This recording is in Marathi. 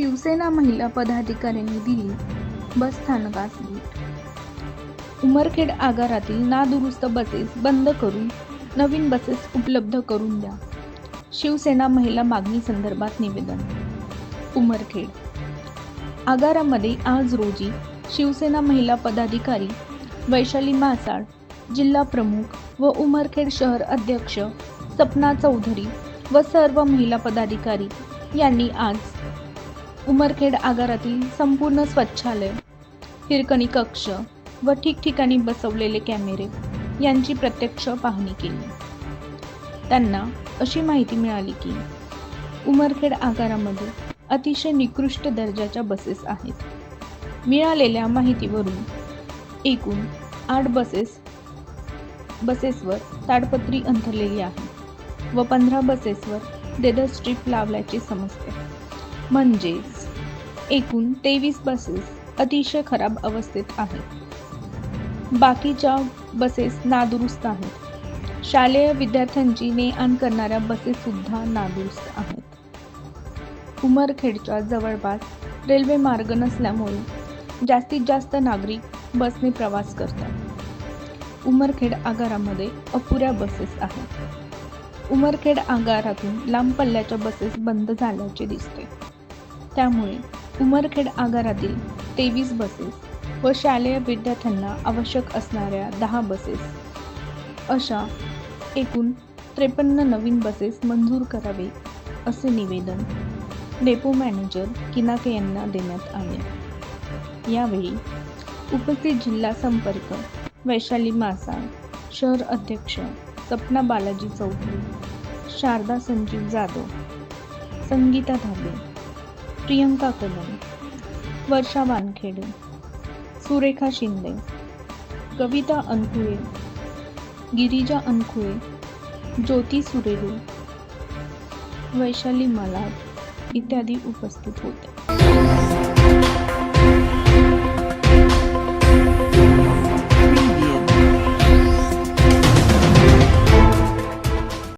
शिवसेना महिला पदाधिकाऱ्यांनी दिली बसस्थानकास भेट. उमरखेड आगारातील नादुरुस्त बसेस बंद करून नवीन बसेस उपलब्ध करून द्या. शिवसेना महिला मागणी संदर्भात निवेदन. उमरखेड. आगारामध्ये आज रोजी शिवसेना महिला पदाधिकारी वैशाली मासाळ जिल्हा प्रमुख व उमरखेड शहर अध्यक्ष सपना चौधरी व सर्व महिला पदाधिकारी यांनी आज उमरखेड आगारातील संपूर्ण स्वच्छालय हिरकणी कक्ष व ठिकठिकाणी बसवलेले कॅमेरे यांची प्रत्यक्ष पाहणी केली. त्यांना अशी माहिती मिळाली की उमरखेड आगारामध्ये अतिशय निकृष्ट दर्जाच्या बसेस आहेत. मिळालेल्या माहितीवरून एकूण आठ बसेस बसेसवर ताडपत्री अंथरलेली आहे व पंधरा बसेसवर डेदर स्ट्रीप लावल्याचे समजते. म्हणजेच एकूण तेवीस बसेस अतिशय खराब अवस्थेत आहेत. बाकीच्या बसेस नादुरुस्त आहेत. शालेय विद्यार्थ्यांची ने आण करणाऱ्या बसेससुद्धा नादुरुस्त आहेत. उमरखेडच्या जवळपास रेल्वे मार्ग नसल्यामुळे जास्तीत जास्त नागरिक बसने प्रवास करतात. उमरखेड आगारामध्ये अपुऱ्या बसेस आहेत. उमरखेड आगारातून लांब पल्ल्याच्या बसेस बंद झाल्याचे दिसते. त्यामुळे उमरखेड आगारातील तेवीस बसेस व शालेय विद्यार्थ्यांना आवश्यक असणाऱ्या दहा बसेस अशा एकूण त्रेपन्न नवीन बसेस मंजूर करावे असे निवेदन डेपो मॅनेजर किनाके यांना देण्यात आले. यावेळी उपस्थित जिल्हा संपर्क वैशाली मासाळ शहर अध्यक्ष सपना बालाजी चौधरी शारदा संजीव जाधव संगीता धाबे प्रियंका कदम वर्षा वानखेडे सुरेखा शिंदे कविता अनकुळे गिरिजा अनकुळे ज्योती सुरेलू वैशाली मलाड इत्यादी उपस्थित होते.